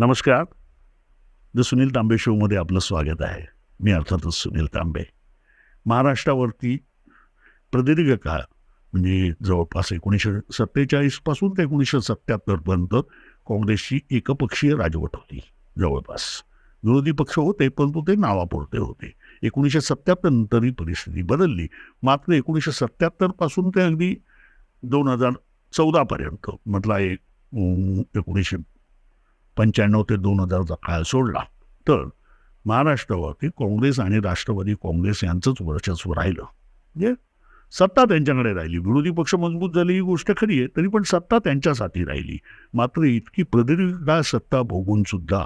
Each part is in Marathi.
नमस्कार. द सुनील तांबे शोमध्ये आपलं स्वागत आहे. मी अर्थातच सुनील तांबे. महाराष्ट्रावरती प्रदीर्घ काळ म्हणजे जवळपास एकोणीसशे सत्तेचाळीसपासून ते एकोणीसशे सत्त्याहत्तरपर्यंत काँग्रेसची एकपक्षीय राजवट होती जवळपास. विरोधी पक्ष होते परंतु ते नावापुरते होते. एकोणीसशे सत्त्याहत्तर नंतर ही परिस्थिती बदलली. मात्र एकोणीसशे सत्त्याहत्तरपासून ते अगदी दोन हजार चौदापर्यंत म्हटला एक एकोणीसशे पंच्याण्णव ते दोन हजारचा काळ सोडला. तर महाराष्ट्रावरती काँग्रेस आणि राष्ट्रवादी काँग्रेस यांचंच वर्चस्व राहिलं. म्हणजे सत्ता त्यांच्याकडे राहिली. विरोधी पक्ष मजबूत झाली ही गोष्ट खरी आहे तरी पण सत्ता त्यांच्यासाठी राहिली. मात्र इतकी प्रदीर्घ काळ सत्ता भोगून सुद्धा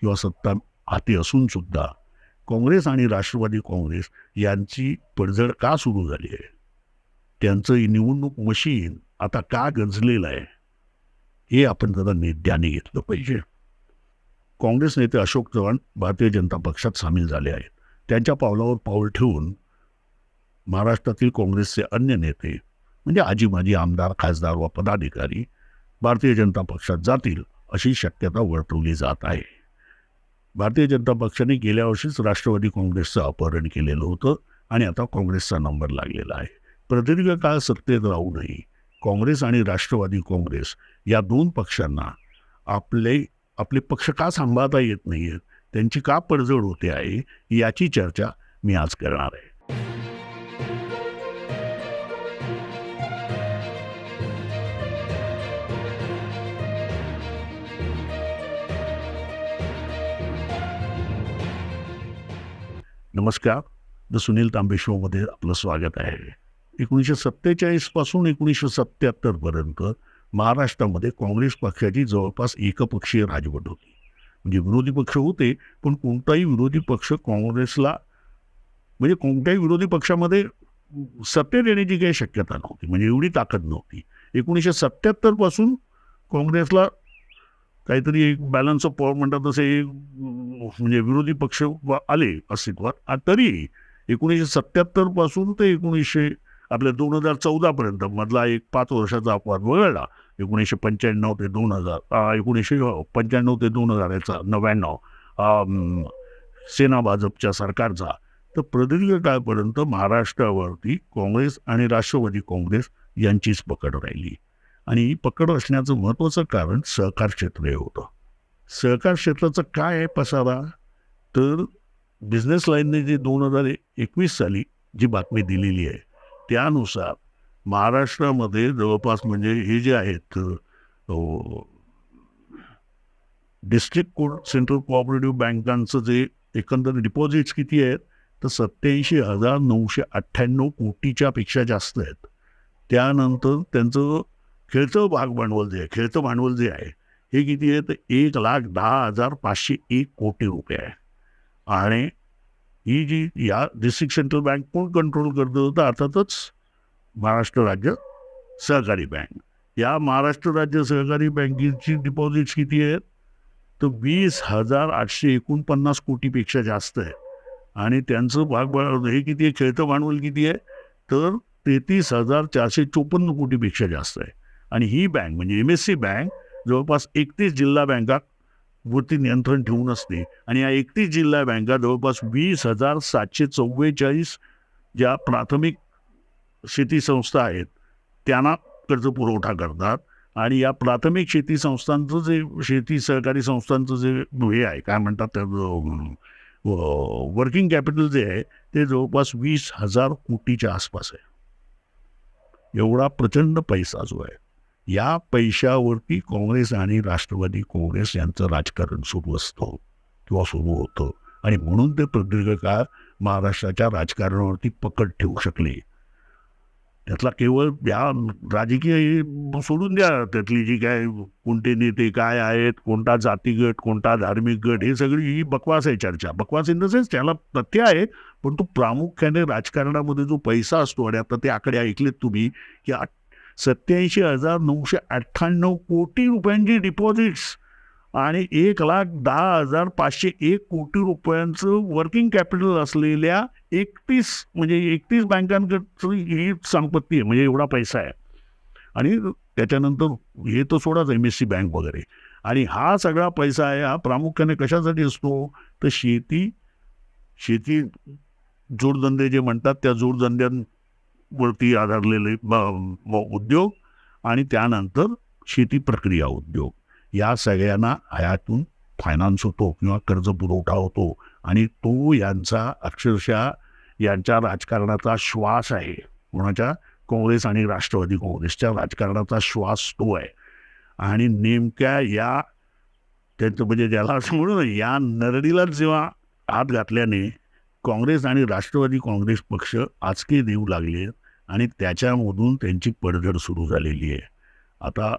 किंवा सत्ता हाती असून सुद्धा काँग्रेस आणि राष्ट्रवादी काँग्रेस यांची पडझड का सुरू झाली आहे? त्यांचं निवडणूक मशीन आता का गंजलेलं आहे? हे आपण जरा नेत्याने घेतलं पाहिजे. काँग्रेस नेते अशोक चव्हाण भारतीय जनता पक्षात सामील झाले आहेत. त्यांच्या पावलावर पाऊल ठेवून महाराष्ट्रातील काँग्रेसचे अन्य नेते म्हणजे आजी माजी आमदार खासदार व पदाधिकारी भारतीय जनता पक्षात जातील अशी शक्यता वर्तवली जात आहे. भारतीय जनता पक्षाने गेल्या वर्षीच राष्ट्रवादी काँग्रेसचं अपहरण केलेलं होतं आणि आता काँग्रेसचा नंबर लागलेला आहे. प्रदीर्घ काळ सत्तेत राहूनही काँग्रेस आणि राष्ट्रवादी काँग्रेस या दोन पक्षांना आपले आपले पक्ष का सांभाळता येत नाही आहेत त्यांची का पडझड होते आहे? याची चर्चा मी आज करणार आहे. नमस्कार. द सुनील तांबे शोमध्ये आपलं स्वागत आहे. एकोणीसशे सत्तेचाळीसपासून एकोणीसशे सत्त्याहत्तरपर्यंत महाराष्ट्रामध्ये काँग्रेस पक्षाची जवळपास एकपक्षीय राजवट होती. म्हणजे विरोधी पक्ष होते पण कोणताही विरोधी पक्ष काँग्रेसला म्हणजे कोणत्याही विरोधी पक्षामध्ये सत्तेत येण्याची काही शक्यता नव्हती म्हणजे एवढी ताकद नव्हती. एकोणीसशे सत्त्याहत्तरपासून काँग्रेसला काहीतरी एक बॅलन्स ऑफ पॉवर म्हणतात तसे एक, म्हणजे विरोधी पक्ष व- आले अस्तित्वात. तरी एकोणीसशे सत्त्याहत्तरपासून ते एकोणीसशे आपल्या दोन हजार चौदापर्यंत मधला एक पाच वर्षाचा अपवाद वगळला. एकोणीसशे पंच्याण्णव ते दोन हजार एकोणीसशे पंच्याण्णव ते दोन हजार याचा नव्याण्णव सेना भाजपच्या सरकारचा. तर प्रदीर्घ काळपर्यंत महाराष्ट्रावरती काँग्रेस आणि राष्ट्रवादी काँग्रेस यांचीच पकड राहिली. आणि ही पकड असण्याचं महत्त्वाचं कारण सहकार क्षेत्र हे होतं. सहकार क्षेत्राचं काय आहे पसारा? तर बिझनेस लाईनने जे दोन हजार एकवीस साली जी बातमी दिलेली आहे त्यानुसार महाराष्ट्रामध्ये जवळपास म्हणजे हे जे आहेत डिस्ट्रिक्ट को सेंट्रल कोऑपरेटिव्ह बँकांचं जे एकंदर डिपॉझिट्स किती आहेत तर सत्याऐंशी हजार नऊशे अठ्ठ्याण्णव कोटीच्या पेक्षा जास्त आहेत. त्यानंतर त्यांचं खेळतं भाग भांडवल जे आहे खेळतं भांडवल जे आहे हे किती आहे तर एक लाख दहा हजार पाचशे एक कोटी रुपये आहे. आणि ही जी या डिस्ट्रिक्ट सेंट्रल बँक कोण कंट्रोल करतं तर अर्थातच महाराष्ट्र राज्य सहकारी बँक. या महाराष्ट्र राज्य सहकारी बँकेची डिपॉझिट्स किती आहेत? तर वीस हजार आठशे एकोणपन्नास कोटीपेक्षा जास्त आहे. आणि त्यांचं भाग हे किती आहे? खेळतं भांडवल किती आहे? तर तेहतीस हजार चारशे चोपन्न कोटीपेक्षा जास्त आहे. आणि ही बँक म्हणजे एम एस सी बँक जवळपास एकतीस जिल्हा बँका वरती नियंत्रण ठेवून असते. आणि या एकतीस जिल्हा बँका जवळपास वीस हजार सातशे चव्वेचाळीस ज्या प्राथमिक शेती संस्था आहेत त्यांना कर्ज पुरवठा करतात आणि या प्राथमिक शेती संस्थांचं जे शेती सहकारी संस्थांचं जे हे आहे काय म्हणतात त्याचं वर्किंग कॅपिटल जे आहे ते जवळपास वीस हजार कोटीच्या आसपास आहे. एवढा प्रचंड पैसा जो आहे या पैशावरती काँग्रेस आणि राष्ट्रवादी काँग्रेस यांचं राजकारण सुरू असतं किंवा सुरू होतं. आणि म्हणून ते प्रदीर्घ काळ महाराष्ट्राच्या राजकारणावरती पकड ठेवू शकले. त्यातला केवळ या राजकीय सोडून द्या. त्यातली जी काय कोणते नेते काय आहेत कोणता जातीगट कोणता धार्मिक गट हे सगळी ही बकवास आहे चर्चा. बकवास इन द सेन्स त्याला तथ्य आहे पण तो प्रामुख्याने राजकारणामध्ये जो पैसा असतो आणि आता ते आकडे ऐकलेत तुम्ही की सत्याऐंशी हजार नऊशे अठ्ठ्याण्णव कोटी रुपयांची डिपॉझिट्स आणि एक लाख दहा हजार पाचशे एक कोटी रुपयांचं वर्किंग कॅपिटल असलेल्या एकतीस म्हणजे एकतीस बँकांकडचं ही संपत्ती आहे म्हणजे एवढा पैसा आहे. आणि त्याच्यानंतर हे तर सोडाच एम एस सी बँक वगैरे. आणि हा सगळा पैसा आहे हा प्रामुख्याने कशासाठी असतो? तर शेती शेती जोडधंदे जे म्हणतात त्या जोडधंद्यांवरती आधारलेले उद्योग आणि त्यानंतर शेती प्रक्रिया उद्योग. या सगळ्यांना आयातून फायनान्स होतो किंवा कर्ज पुरवठा होतो. आणि तो यांचा अक्षरशः यांच्या राजकारणाचा श्वास आहे. कोणाच्या? काँग्रेस आणि राष्ट्रवादी काँग्रेसच्या राजकारणाचा श्वास तो आहे. आणि नेमक्या या त्यांचं म्हणजे ज्याला असं म्हणू ना या नरडीलाच जेव्हा हात घातल्याने काँग्रेस आणि राष्ट्रवादी काँग्रेस पक्ष आजके देऊ लागले. आणि त्याच्यामधून त्यांची पडझड सुरू झालेली आहे. आता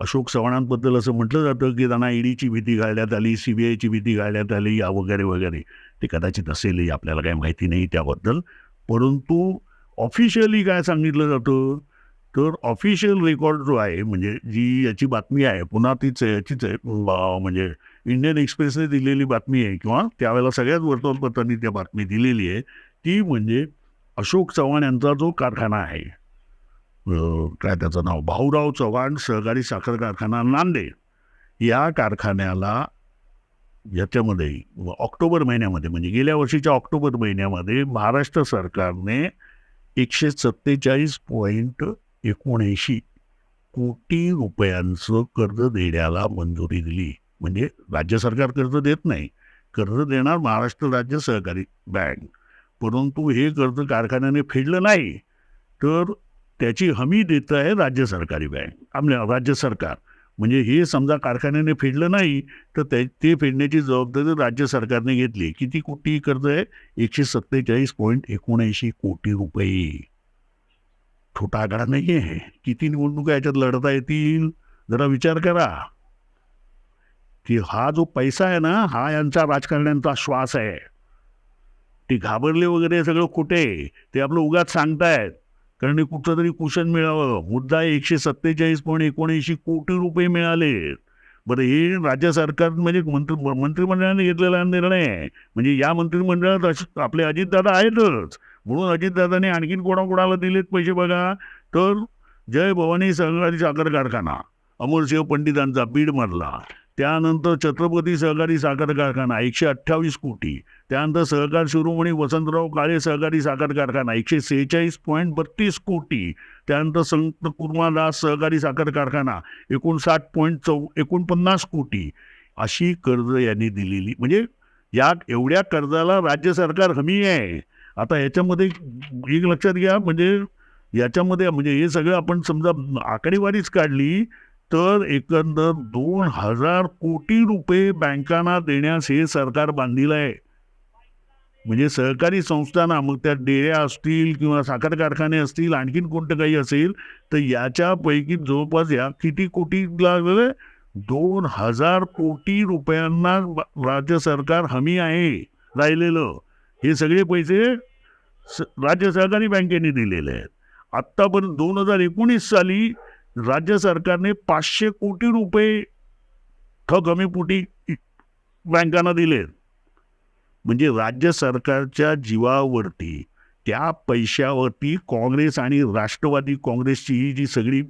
अशोक चव्हाणांबद्दल असं म्हटलं जातं की त्यांना ईडीची भीती घालण्यात आली सी बी आयची भीती घालण्यात आली या वगैरे वगैरे. ते कदाचित असेलही आपल्याला काही माहिती नाही त्याबद्दल. परंतु ऑफिशियली काय सांगितलं जातं? तर ऑफिशियल रेकॉर्ड जो आहे म्हणजे जी याची बातमी आहे पुन्हा तीच आहे याचीच आहे म्हणजे इंडियन एक्सप्रेसने दिलेली बातमी आहे किंवा त्यावेळेला सगळ्याच वर्तमानपत्रांनी त्या बातमी दिलेली आहे ती म्हणजे अशोक चव्हाण यांचा जो कारखाना आहे काय त्याचं नाव? भाऊराव चव्हाण सहकारी साखर कारखाना नांदेड या कारखान्याला याच्यामध्ये ऑक्टोबर महिन्यामध्ये म्हणजे गेल्या वर्षीच्या ऑक्टोबर महिन्यामध्ये महाराष्ट्र सरकारने एकशे सत्तेचाळीस पॉईंट एकोणऐंशी कोटी रुपयांचं कर्ज देण्याला मंजुरी दिली. म्हणजे राज्य सरकार कर्ज देत नाही. कर्ज देणार महाराष्ट्र राज्य सहकारी बँक. परंतु हे कर्ज कारखान्याने फेडलं नाही. तर त्याची हमी देत आहे राज्य सरकारी बँक. आपल्या राज्य सरकार. म्हणजे हे समजा कारखान्याने फेडलं नाही तर ते ते फेडण्याची जबाबदारी राज्य सरकारने घेतली. किती कोटी कर्ज आहे? एकशे सत्तेचाळीस पॉईंट एकोणऐंशी कोटी रुपये. छोटा आकडा नाही आहे किती निवडणुका याच्यात लढता येतील? जरा विचार करा. की हा जो पैसा आहे ना हा यांचा राजकारण्यांचा श्वास आहे. ते घाबरले वगैरे सगळं कुठे ते आपलं उगाच सांगतायत. कारण कुठलं तरी कुशन मिळावं. मुद्दा एकशे सत्तेचाळीस पॉईंट एकोणऐंशी कोटी रुपये मिळाले. बरं हे राज्य सरकार म्हणजे मंत्री मंत्रिमंडळाने घेतलेला निर्णय म्हणजे या मंत्रिमंडळात आपले अजितदादा आहेतच. म्हणून अजितदादाने आणखीन कोणाकोणाला दिलेत पैसे बघा. तर जय भवानी सहकारी साखर कारखाना. अमरसिंह पंडितांचा बीड मारला. त्यानंतर छत्रपती सहकारी साखर कारखाना एकशे अठ्ठावीस कोटी. त्यानंतर सहकार शिरोमणी वसंतराव काळे सहकारी साखर कारखाना एकशे सेहेचाळीस पॉईंट बत्तीस कोटी. त्यानंतर संत कुर्मादास सहकारी साखर कारखाना एकोणसाठ पॉईंट चौ एकोणपन्नास कोटी. अशी कर्ज यांनी दिलेली म्हणजे या एवढ्या कर्जाला राज्य सरकार हमी आहे. आता याच्यामध्ये एक लक्षात घ्या म्हणजे याच्यामध्ये म्हणजे हे सगळं आपण समजा आकडेवारीच काढली तर एकंदर दोन हजार कोटी रुपये बँकांना देण्यास हे सरकार बांधील आहे. म्हणजे सहकारी संस्थांना मग त्या डेऱ्या असतील किंवा साखर कारखाने असतील आणखीन कोणतं काही असेल तर याच्यापैकी जवळपास या किती कोटी लागले दोन हजार कोटी रुपयांना राज्य सरकार हमी आहे राहिलेलं. हे सगळे पैसे स- राज्य सहकारी बँकेने दिलेले आहेत. आत्तापर्यंत दोन हजार एकोणीस साली राज्य सरकारने पाचशे कोटी रुपये ठग हमीपोटी बँकांना दिलेत म्हणजे राज्य सरकारच्या जीवावरती त्या पैशावरती काँग्रेस आणि राष्ट्रवादी काँग्रेसची ही जी सगळी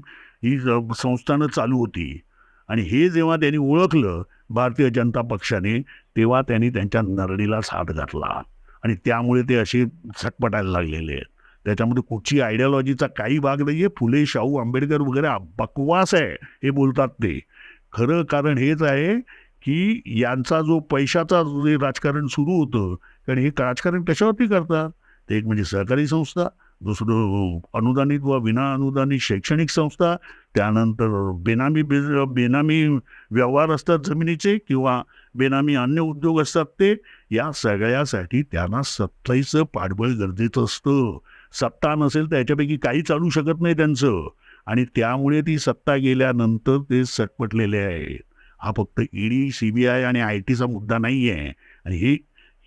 ही संस्थानं चालू होती आणि हे जेव्हा त्यांनी ओळखलं भारतीय जनता पक्षाने तेव्हा त्यांनी त्यांच्या नरडीला साथ घातला आणि त्यामुळे ते असे झटपटायला लागलेले आहेत. त्याच्यामध्ये कुठची आयडियॉलॉजीचा काही भाग नाही आहे फुले शाहू आंबेडकर वगैरे बकवास आहे हे बोलतात ते. खरं कारण हेच आहे की यांचा जो पैशाचा जे राजकारण सुरू होतं कारण हे राजकारण कशावरती करतात? ते एक म्हणजे सहकारी संस्था दुसरं अनुदानित व विना अनुदानित शैक्षणिक संस्था त्यानंतर बेनामी बेनामी व्यवहार असतात जमिनीचे किंवा बेनामी अन्य उद्योग असतात ते या सगळ्यासाठी त्यांना सत्ताईचं पाठबळ गरजेचं असतं. सत्ता नसेल तर याच्यापैकी काही चालू शकत नाही त्यांचं. आणि त्यामुळे ती सत्ता गेल्यानंतर ते सटपटलेले आहेत. हा फक्त ईडी सी बी आय आणि आय टीचा मुद्दा नाही आहे आणि ही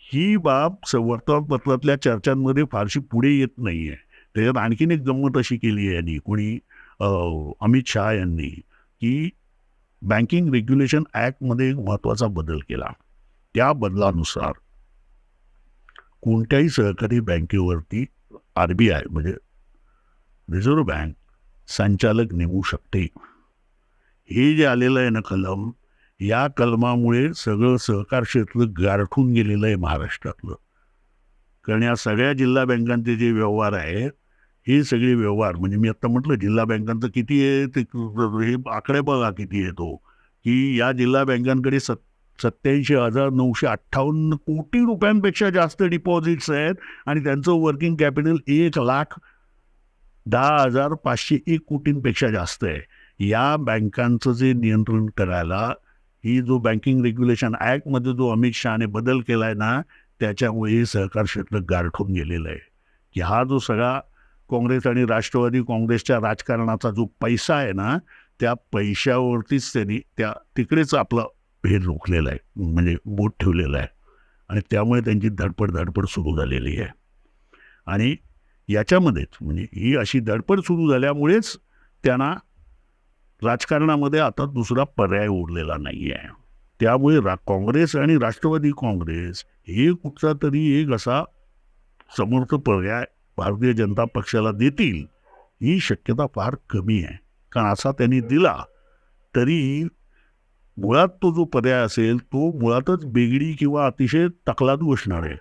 ही बाब वर्तमानपत्रातल्या चर्चांमध्ये फारशी पुढे येत नाही आहे त्याच्यात आणखीन एक गंमत अशी केली आहे यांनी कोणी अमित शहा यांनी की बँकिंग रेग्युलेशन ॲक्टमध्ये एक महत्त्वाचा बदल केला. त्या बदलानुसार कोणत्याही सहकारी बँकेवरती आर बी आय म्हणजे रिझर्व्ह बँक संचालक नेमू शकते. हे जे आलेलं आहे ना कलम या कलमामुळे सगळं सहकार क्षेत्र गारठून गेलेलं आहे महाराष्ट्रातलं. कारण या सगळ्या जिल्हा बँकांचे जे व्यवहार आहेत हे सगळे व्यवहार म्हणजे मी आता म्हटलं जिल्हा बँकांचं किती आहे ते हे आकडे बघा किती येतो की या जिल्हा बँकांकडे सत सत्याऐंशी हजार नऊशे अठ्ठावन्न कोटी रुपयांपेक्षा जास्त डिपॉझिट्स आहेत आणि त्यांचं वर्किंग कॅपिटल एक लाख दहा हजार पाचशे एक कोटींपेक्षा जास्त आहे. या बँकांचं जे नियंत्रण करायला ही जो बँकिंग रेग्युलेशन ॲक्टमध्ये जो अमित शहाने बदल केला आहे ना त्याच्यामुळे हे सहकार क्षेत्र गारठून गेलेलं आहे. की हा जो सगळा काँग्रेस आणि राष्ट्रवादी काँग्रेसच्या राजकारणाचा जो पैसा आहे ना त्या पैशावरतीच त्यांनी त्या तिकडेच आपलं हे रोखलेलं आहे म्हणजे बोट ठेवलेलं आहे. आणि त्यामुळे त्यांची धडपड धडपड सुरू झालेली आहे. आणि याच्यामध्येच म्हणजे ही अशी धडपड सुरू झाल्यामुळेच त्यांना राजकारणामध्ये आता दुसरा पर्याय उरलेला नाही आहे त्यामुळे रा काँग्रेस आणि राष्ट्रवादी काँग्रेस हे कुठचा तरी एक असा समर्थ पर्याय भारतीय जनता पक्षाला देतील ही शक्यता फार कमी आहे. कारण असा त्यांनी दिला तरी मुळात तो जो पर्याय असेल तो मुळातच बेगडी किंवा अतिशय तकलादू असणार आहे.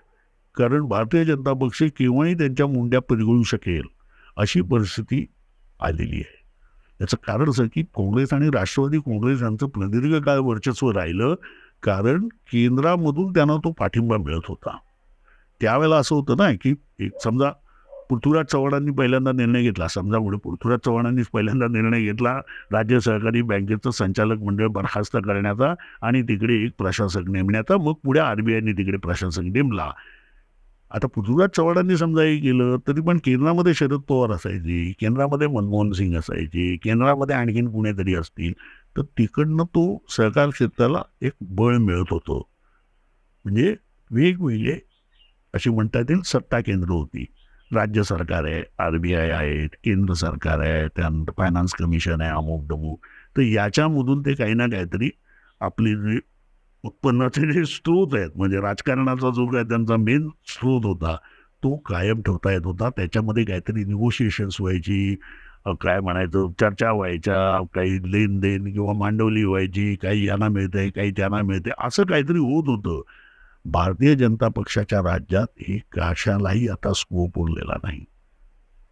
कारण भारतीय जनता पक्ष केव्हाही त्यांच्या मुंड्या पिरगळू शकेल अशी परिस्थिती आलेली आहे. याचं कारण असं की काँग्रेस आणि राष्ट्रवादी काँग्रेस यांचं प्रदीर्घ काळ वर्चस्व राहिलं कारण केंद्रामधून त्यांना तो पाठिंबा मिळत होता. त्यावेळेला असं होतं ना की एक समजा पृथ्वीराज चव्हाणांनी पहिल्यांदा निर्णय घेतला. समजा पुढे पृथ्वीराज चव्हाणांनीच पहिल्यांदा निर्णय घेतला. राज्य सहकारी बँकेचं संचालक मंडळ बरखास्त करण्याचा आणि तिकडे एक प्रशासक नेमण्याचा. मग पुढे आर बी आयने तिकडे प्रशासक नेमला. आता पृथ्वीराज चव्हाणांनी समजा हे केलं तरी पण केंद्रामध्ये शरद पवार असायचे केंद्रामध्ये मनमोहन सिंग असायचे केंद्रामध्ये आणखीन कुणीतरी असतील तर तिकडनं तो सहकार क्षेत्राला एक बळ मिळत होतं. म्हणजे वेगवेगळे अशी म्हणता येतील सत्ता केंद्र होती. राज्य सरकार आहे आर बी आय आहे केंद्र सरकार आहे त्यानंतर फायनान्स कमिशन आहे अमुक डमुक तर याच्यामधून ते काही ना काहीतरी आपली जे उत्पन्नाचे जे स्रोत आहेत म्हणजे राजकारणाचा जो काय त्यांचा मेन स्रोत होता तो कायम ठेवता येत होता. त्याच्यामध्ये काहीतरी निगोशिएशन्स व्हायची काय म्हणायचं चर्चा व्हायच्या काही लेनदेन किंवा मांडवली व्हायची काही यांना मिळते काही त्यांना मिळते असं काहीतरी होत होतं. भारतीय जनता पक्षाच्या राज्यात हे कशालाही आता स्कोप उरलेला नाही.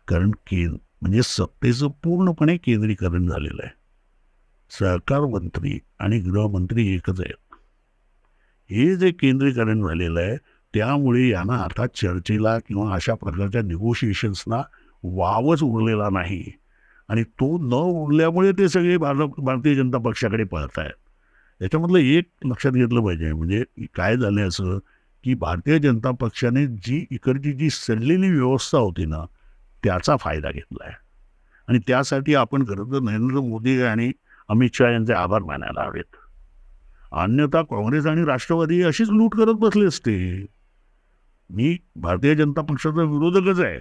कारण के म्हणजे सत्तेचं पूर्णपणे केंद्रीकरण झालेलं आहे. सहकार मंत्री आणि गृहमंत्री एकच आहेत. हे जे केंद्रीकरण झालेलं आहे त्यामुळे यांना आता चर्चेला किंवा अशा प्रकारच्या निगोशिएशन्सना वावच उरलेला नाही. आणि तो न उरल्यामुळे ते सगळे भारत भारतीय जनता पक्षाकडे पळत आहेत याच्यामधलं एक लक्षात घेतलं पाहिजे. म्हणजे काय झालं असं की भारतीय जनता पक्षाने जी इकडची जी सडलेली व्यवस्था होती ना त्याचा फायदा घेतला आहे आणि त्यासाठी आपण खरं तर नरेंद्र मोदी आणि अमित शहा यांचे आभार मानायला हवेत. अन्यथा काँग्रेस आणि राष्ट्रवादी अशीच लूट करत बसले असते. मी भारतीय जनता पक्षाचा विरोधकच आहे.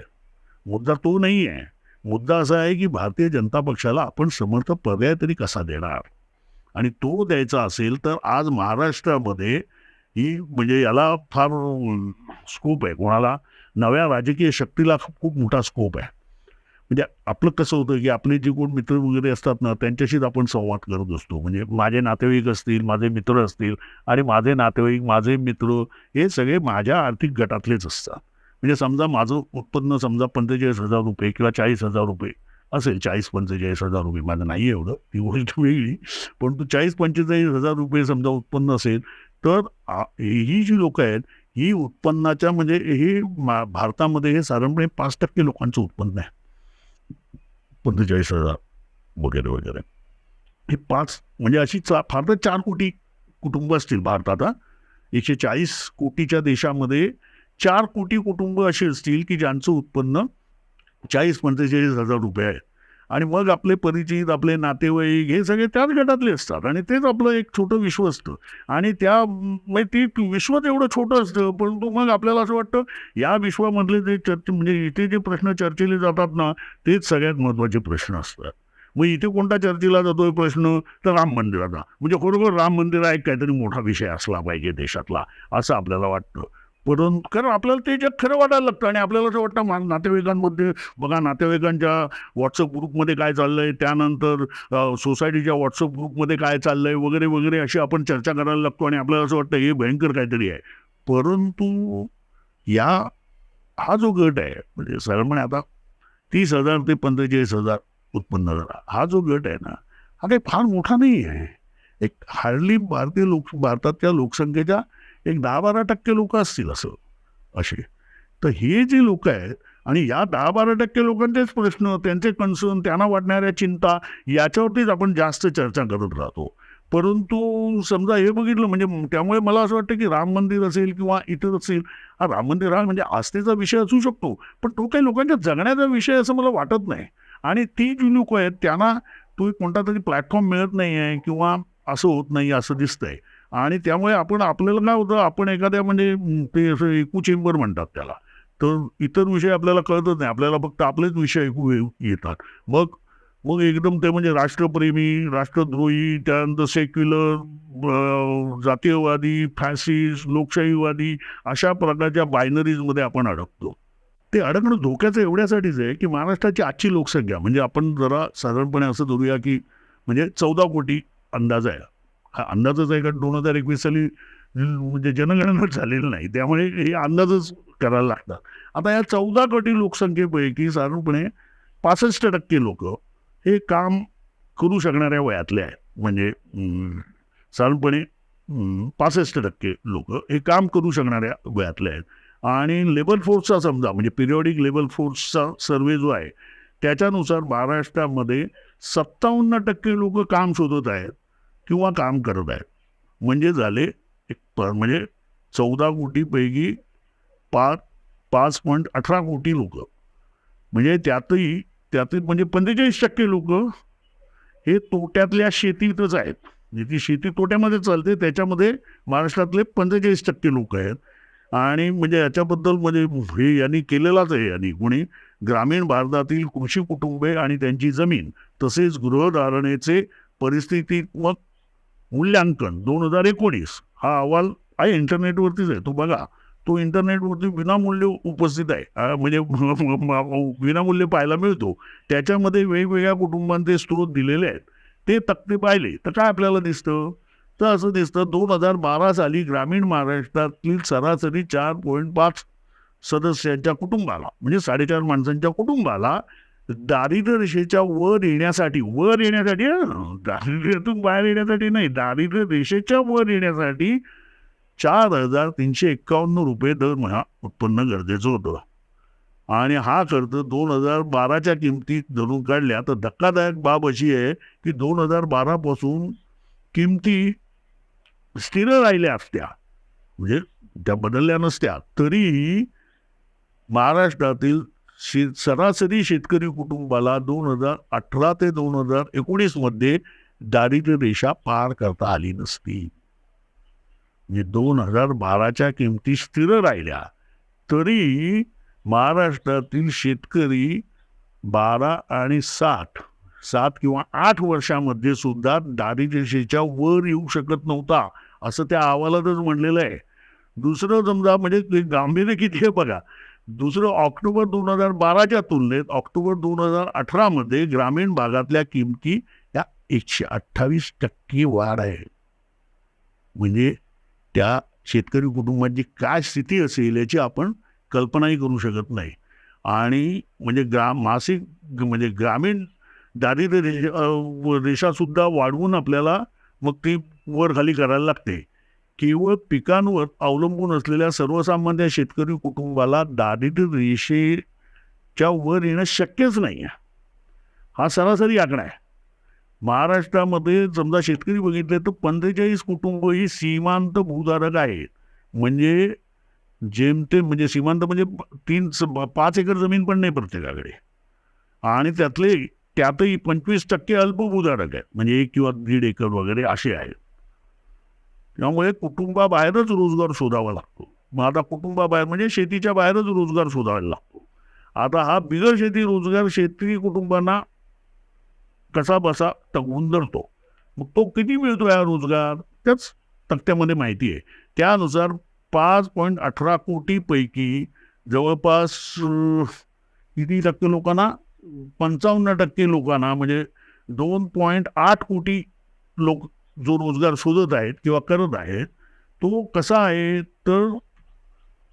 मुद्दा तो नाही आहे मुद्दा असा आहे की भारतीय जनता पक्षाला आपण समर्थ पर्याय तरी कसा देणार? आणि तो द्यायचा असेल तर आज महाराष्ट्रामध्ये ही म्हणजे याला फार स्कोप आहे. कोणाला? नव्या राजकीय शक्तीला खूप मोठा स्कोप आहे. म्हणजे आपलं कसं होतं की आपले जे कोण मित्र वगैरे असतात ना त्यांच्याशीच आपण संवाद करत असतो. म्हणजे माझे नातेवाईक असतील माझे मित्र असतील आणि माझे नातेवाईक माझे मित्र हे सगळे माझ्या आर्थिक गटातलेच असतात. म्हणजे समजा माझं उत्पन्न समजा पंचेचाळीस हजार रुपये किंवा चाळीस हजार रुपये. असेल चाळीस पंचेचाळीस हजार रुपये. माझं नाही एवढं ती गोष्ट वेगळी. परंतु चाळीस पंचेचाळीस हजार रुपये समजा उत्पन्न असेल तर ही जी लोकं आहेत ही उत्पन्नाच्या म्हणजे हे भारतामध्ये हे साधारणपणे पाच टक्के लोकांचं उत्पन्न आहे. पंचेचाळीस हजार वगैरे वगैरे. हे पाच म्हणजे अशी चा फार तर चार कोटी कुटुंब असतील भारतात एकशे चाळीस कोटीच्या देशामध्ये चार कोटी कुटुंब अशी असतील की ज्यांचं उत्पन्न चाळीस पंचेचाळीस हजार रुपये आहे. आणि मग आपले परिचित आपले नातेवाईक हे सगळे त्याच गटातले असतात. आणि तेच आपलं एक छोटं विश्व असतं. आणि त्या म्हणजे ती विश्व एवढं छोटं असतं परंतु मग आपल्याला असं वाटतं या विश्वामधले जे चर्चे म्हणजे इथे जे प्रश्न चर्चेले जातात ना तेच सगळ्यात महत्त्वाचे प्रश्न असतात. मग इथे कोणता चर्चेला जातोय प्रश्न? तर राम मंदिराचा. म्हणजे खरोखर राम मंदिर हा एक काहीतरी मोठा विषय असला पाहिजे देशातला असं आपल्याला वाटतं. परंतु कारण आपल्याला ते जग खरं वाटायला लागतं आणि आपल्याला असं वाटतं नातेवाईकांमध्ये बघा नातेवाईकांच्या व्हॉट्सअप ग्रुपमध्ये काय चाललंय त्यानंतर सोसायटीच्या व्हॉट्सअप ग्रुपमध्ये काय चाललंय वगैरे वगैरे अशी आपण चर्चा करायला लागतो आणि आपल्याला असं वाटतं हे भयंकर काहीतरी आहे. परंतु या हा जो गट आहे म्हणजे साधारणपणे आता तीस हजार ते पंचेचाळीस हजार उत्पन्न झाला. हा जो गट आहे ना हा काही फार मोठा नाही आहे. एक हार्डली भारतीय लोक भारतातल्या लोकसंख्येच्या एक दहा बारा टक्के लोक असतील असं असे. तर हे जे लोक आहेत आणि या दहा बारा टक्के लोकांचेच प्रश्न त्यांचे कन्सर्न त्यांना वाटणाऱ्या चिंता याच्यावरतीच आपण जास्त चर्चा करत राहतो. परंतु समजा हे बघितलं म्हणजे त्यामुळे मला असं वाटतं की राम मंदिर असेल किंवा इतर असेल हा राम मंदिर हा म्हणजे आस्थेचा विषय असू शकतो पण तो काही लोकांच्या जगण्याचा विषय असं मला वाटत नाही. आणि ती जी लोक आहेत त्यांना तो एक कोणता तरी प्लॅटफॉर्म मिळत नाही आहे किंवा असं होत नाही असं दिसतंय. आणि त्यामुळे आपण आपल्याला काय होतं आपण एखाद्या म्हणजे ते असं एकू चेंबर म्हणतात त्याला. तर इतर विषय आपल्याला कळतच नाही. आपल्याला फक्त आपलेच विषय ऐकू ये- येतात. मग मग एकदम ते म्हणजे राष्ट्रप्रेमी राष्ट्रद्रोही त्यानंतर सेक्युलर जातीयवादी फॅसिस्ट लोकशाहीवादी अशा प्रकारच्या बायनरीजमध्ये आपण अडकतो. ते अडकणं धोक्याचं एवढ्यासाठीच आहे की महाराष्ट्राची आजची लोकसंख्या म्हणजे आपण जरा साधारणपणे असं धरूया की म्हणजे चौदा कोटी अंदाज आहे. हा अंदाजच आहे कारण दोन हजार एकवीस साली म्हणजे जनगणना झालेली नाही त्यामुळे हे अंदाजच करायला लागतात आता या चौदा कोटी लोकसंख्येपैकी साधारणपणे पासष्ट टक्के लोक हे काम करू शकणाऱ्या वयातले आहेत. म्हणजे साधारणपणे पासष्ट टक्के लोक हे काम करू शकणाऱ्या वयातले आहेत. आणि लेबर फोर्सचा समजा म्हणजे पिरियॉडिक लेबर फोर्सचा सर्वे जो आहे त्याच्यानुसार महाराष्ट्रामध्ये सत्तावन्न टक्के लोक काम शोधत आहेत. किंवा काम करत आहेत म्हणजे झाले एक म्हणजे चौदा कोटीपैकी पाच पाच पॉईंट अठरा कोटी लोक. म्हणजे त्यातही त्यातील म्हणजे पंचेचाळीस टक्के लोक हे तोट्यातल्या शेतीतच आहेत. म्हणजे ती शेती तोट्यामध्ये चालते त्याच्यामध्ये महाराष्ट्रातले पंचेचाळीस टक्के लोक आहेत. आणि म्हणजे याच्याबद्दल म्हणजे हे यांनी केलेलाच आहे यांनी. कोणी ग्रामीण भारतातील कृषी कुटुंबे आणि त्यांची जमीन तसेच गृहधारणेचे परिस्थितीत्मक मूल्यांकन दोन हजार एकोणीस हा अहवाल आहे इंटरनेटवरतीच आहे. तो बघा. तो इंटरनेटवरती विनामूल्य उपस्थित आहे. म्हणजे विनामूल्य पाहायला मिळतो. त्याच्यामध्ये वेगवेगळ्या कुटुंबांचे स्रोत दिलेले आहेत. ते तक्ते पाहिले. तर काय आपल्याला दिसतं? तर असं दिसतं दोन हजार बारा साली ग्रामीण महाराष्ट्रातील सरासरी चार पॉईंट पाच सदस्यांच्या कुटुंबाला म्हणजे साडेचार माणसांच्या कुटुंबाला दारिद्र्य रेषेच्या वर येण्यासाठी वर येण्यासाठी दारिद्र्यातून बाहेर येण्यासाठी नाही दारिद्र्य रेषेच्या वर येण्यासाठी चार हजार तीनशे एक्कावन्न रुपये दरमहा उत्पन्न गरजेचं होतं. आणि हा खर्च दोन हजार बाराच्या किमतीत धरून काढल्या तर धक्कादायक बाब अशी आहे की दोन हजार बारापासून किमती स्थिर राहिल्या असत्या. म्हणजे त्या बदलल्या नसत्या. तरीही महाराष्ट्रातील शे सरासरी शेतकरी कुटुंबाला दोन हजार अठरा ते दोन हजार एकोणीसमध्ये दारिद्र्य रेषा पार करता आली नसती. म्हणजे दोन हजार बाराच्या किमती स्थिर राहिल्या तरी महाराष्ट्रातील शेतकरी बारा आणि साठ सात किंवा आठ वर्षामध्ये सुद्धा दारिद्र्यरेषेच्या वर येऊ शकत नव्हता असं त्या अहवालातच म्हणलेलं आहे. दुसरं समजा म्हणजे गांभीर्य किती आहे बघा दुसरं ऑक्टोबर दोन हजार बाराच्या तुलनेत ऑक्टोबर दोन हजार अठरामध्ये ग्रामीण भागातल्या किमती या एकशे अठ्ठावीस टक्के वाढ आहे. म्हणजे त्या शेतकरी कुटुंबाची काय स्थिती असेल याची आपण कल्पनाही करू शकत नाही. आणि म्हणजे ग्रा मासिक म्हणजे ग्रामीण दारिद्र्य रेषा रेषासुद्धा वाढवून आपल्याला मग ती वर खाली करायला लागते. केवळ पिकांवर अवलंबून असलेल्या सर्वसामान्य शेतकरी कुटुंबाला दारिद्र्य रेषेच्या वर येणं शक्यच नाही आहे. हा सरासरी आकडा आहे. महाराष्ट्रामध्ये समजा शेतकरी बघितले तर पंचेचाळीस कुटुंब ही सीमांत भूधारक आहेत. म्हणजे जेमतेम म्हणजे सीमांत म्हणजे तीन स- पाच एकर जमीन पण नाही प्रत्येकाकडे. आणि त्यातले त्यातही पंचवीस टक्के अल्पभूधारक आहेत. म्हणजे एक किंवा दीड एकर वगैरे असे आहेत. त्यामुळे कुटुंबाबाहेरच रोजगार शोधावा लागतो. मग आता कुटुंबाबाहेर म्हणजे शेतीच्या बाहेरच रोजगार शोधायला लागतो. आता हा बिगर शेती रोजगार शेतकरी कुटुंबांना कसा बसा टकवून धरतो. मग तो किती मिळतो या रोजगार? त्याच तक्त्यामध्ये माहिती आहे. त्यानुसार पाच पॉईंट अठरा कोटीपैकी जवळपास किती टक्के लोकांना? पंचावन्न टक्के लोकांना म्हणजे दोन पॉईंट आठ कोटी लोक जो रोजगार शोधत आहेत किंवा करत आहेत तो कसा आहे? तर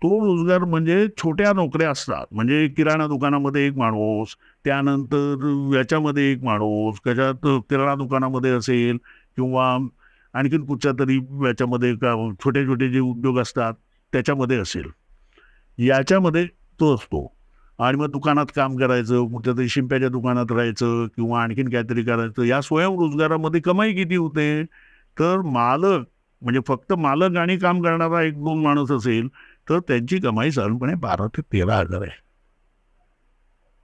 तो रोजगार म्हणजे छोट्या नोकऱ्या असतात. म्हणजे किराणा दुकानामध्ये एक माणूस त्यानंतर याच्यामध्ये एक माणूस कशात किराणा दुकानामध्ये असेल किंवा आणखीन कुठच्या तरी याच्यामध्ये का छोटे छोटे जे उद्योग असतात त्याच्यामध्ये असेल. याच्यामध्ये तो असतो. आणि मग दुकानात काम करायचं कुठच्या तरी शिंप्याच्या दुकानात राहायचं किंवा आणखीन काहीतरी करायचं. या स्वयंरोजगारामध्ये कमाई किती होते? तर मालक म्हणजे फक्त मालक आणि काम करणारा एक दोन माणूस असेल तर त्यांची कमाई साधारणपणे बारा ते तेरा हजार आहे.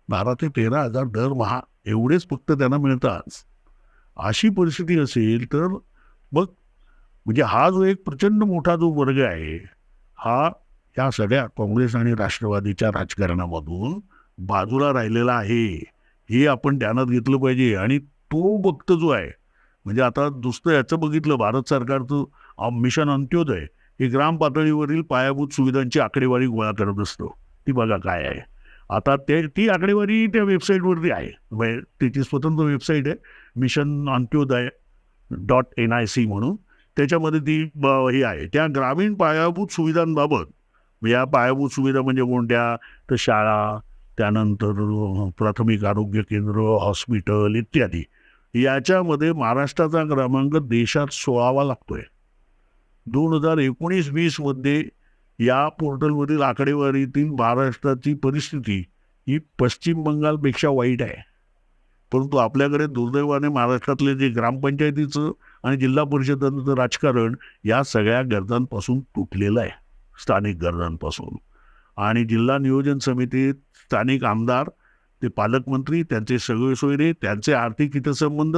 बारा ते तेरा हजार दरमहा एवढेच फक्त त्यांना मिळतात. अशी परिस्थिती असेल तर मग म्हणजे हा जो एक प्रचंड मोठा जो वर्ग आहे हा त्या सगळ्या काँग्रेस आणि राष्ट्रवादीच्या राजकारणामधून बाजूला राहिलेला आहे. हे आपण ध्यानात घेतलं पाहिजे. आणि तो भक्त जो आहे म्हणजे आता दुसरं याचं बघितलं भारत सरकारचं मिशन अंत्योदय हे ग्राम पातळीवरील पायाभूत सुविधांची आकडेवारी गोळा करत असतो. ती बघा काय आहे. आता ते ती आकडेवारी त्या वेबसाईटवरती आहे. म्हणजे त्याची स्वतंत्र वेबसाईट आहे mission Antyodaya dot N I C म्हणून. त्याच्यामध्ये ती ही आहे. त्या ग्रामीण पायाभूत सुविधांबाबत या पायाभूत सुविधा म्हणजे कोणत्या? तर शाळा त्यानंतर प्राथमिक आरोग्य केंद्र हॉस्पिटल इत्यादी. याच्यामध्ये महाराष्ट्राचा क्रमांक देशात सोळावा लागतोय. दोन हजार एकोणीस वीसमध्ये या पोर्टलमधील आकडेवारीतील महाराष्ट्राची परिस्थिती ही पश्चिम बंगालपेक्षा वाईट आहे. परंतु आपल्याकडे दुर्दैवाने महाराष्ट्रातले जे ग्रामपंचायतीचं आणि जिल्हा परिषदांचं राजकारण या सगळ्या गरजांपासून तुटलेलं आहे. स्थानिक गरजांपासून. आणि जिल्हा नियोजन समितीत स्थानिक आमदार ते पालकमंत्री त्यांचे सगळे सोयरे त्यांचे आर्थिक हितसंबंध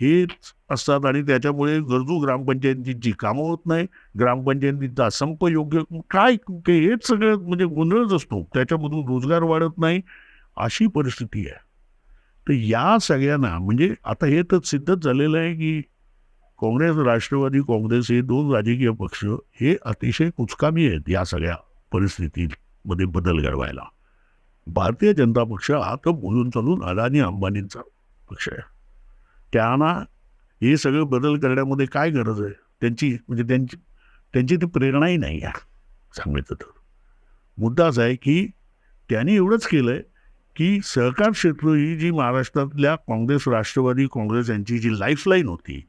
हेच असतात आणि त्याच्यामुळे गरजू ग्रामपंचायतींची कामं होत नाही ग्रामपंचायतींचा संप योग्य काय हेच सगळं म्हणजे गोंधळच असतो. त्याच्यामधून रोजगार वाढत नाही अशी परिस्थिती आहे. तर या सगळ्यांना म्हणजे आता हे तर सिद्धच झालेलं आहे की काँग्रेस राष्ट्रवादी काँग्रेस हे दोन राजकीय पक्ष हे अतिशय कुचकामी आहेत या सगळ्या परिस्थितीमध्ये बदल घडवायला. भारतीय जनता पक्ष हा तर बोलून चालून अदानी अंबानींचा पक्ष आहे. त्यांना हे सगळं बदल करण्यामध्ये काय गरज आहे? त्यांची म्हणजे त्यांची त्यांची ती प्रेरणाही नाही आहे सांगायचं तर. मुद्दा असा आहे की त्यांनी एवढंच केलं आहे की सहकार क्षेत्र ही जी महाराष्ट्रातल्या काँग्रेस राष्ट्रवादी काँग्रेस यांची जी लाईफलाईन होती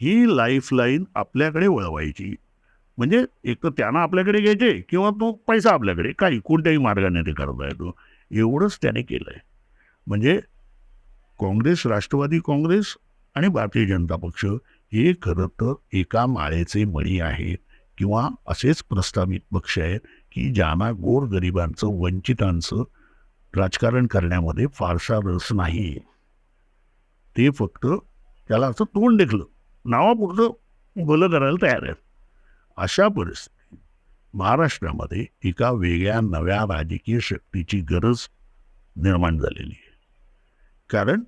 ही लाईफलाईन आपल्याकडे वळवायची. म्हणजे एक तर त्यांना आपल्याकडे घ्यायचे किंवा तो पैसा आपल्याकडे. काही कोणत्याही मार्गाने ते करता येतो. एवढंच त्याने केलं आहे म्हणजे काँग्रेस राष्ट्रवादी काँग्रेस आणि भारतीय जनता पक्ष हे खरं तर एका माळेचे मणी आहेत किंवा असेच प्रस्तावित पक्ष आहेत की ज्यांना गोरगरिबांचं वंचितांचं राजकारण करण्यामध्ये फारसा रस नाही ते फक्त त्याला असं तोंड देखलं नावापुरतं भलं करायला तयार आहेत. अशा परिस्थितीत महाराष्ट्रामध्ये एका वेगळ्या नव्या राजकीय शक्तीची गरज निर्माण झालेली आहे. कारण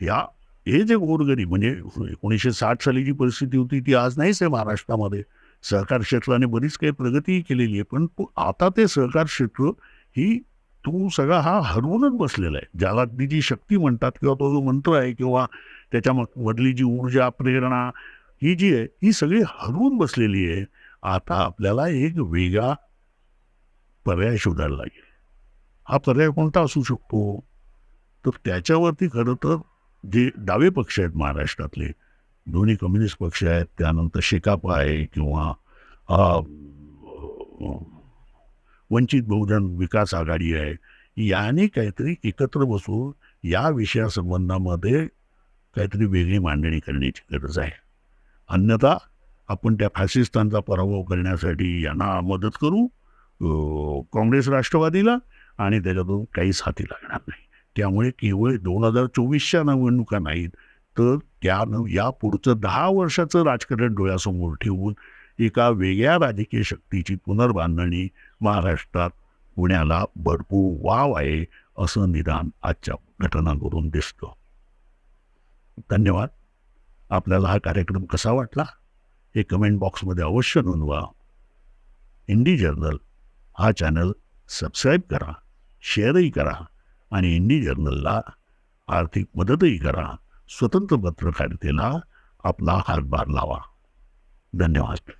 या हे जे गोरगरीब म्हणजे एकोणीसशे साठ साली जी परिस्थिती होती ती आज नाहीच आहे महाराष्ट्रामध्ये. सहकार क्षेत्राने बरीच काही प्रगतीही केलेली आहे पण आता ते सहकार क्षेत्र ही तो सगळा हा हरवूनच बसलेला आहे. ज्याला ती जी शक्ती म्हणतात किंवा तो जो मंत्र आहे किंवा त्याच्या मधली जी ऊर्जा प्रेरणा ही जी आहे ही सगळी हरवून बसलेली आहे आता आपल्याला एक वेगळा पर्याय शोधायला लागेल. हा पर्याय कोणता असू शकतो? तर त्याच्यावरती खरं तर जे डावे पक्ष आहेत महाराष्ट्रातले दोन्ही कम्युनिस्ट पक्ष आहेत त्यानंतर शेकाप आहे किंवा वंचित बहुजन विकास आघाडी आहे याने काहीतरी एकत्र बसून या विषयासंबंधामध्ये काहीतरी वेगळी मांडणी करण्याची गरज आहे. अन्यथा आपण त्या फॅसिस्तानचा पराभव करण्यासाठी यांना मदत करू काँग्रेस राष्ट्रवादीला आणि त्याच्यातून काहीच हाती लागणार नाही. त्यामुळे केवळ दोन हजार चोवीसच्या निवडणुका नाहीत तर त्या न- या पुढचं दहा वर्षाचं राजकारण डोळ्यासमोर ठेवून एका वेगळ्या राजकीय शक्तीची पुनर्बांधणी महाराष्ट्रात पुण्याला भरपूर वाव आहे असं निदान आजच्या घटनांवरून दिसतं. धन्यवाद. आपल्याला हा कार्यक्रम कसा वाटला? हे कमेंट बॉक्समध्ये अवश्य नोंदवा. इंडी जर्नल हा चॅनल सबस्क्राईब करा शेअरही करा आणि इंडी जर्नलला आर्थिक मदतही करा. स्वतंत्र पत्रकारितेला आपला हातभार लावा. धन्यवाद.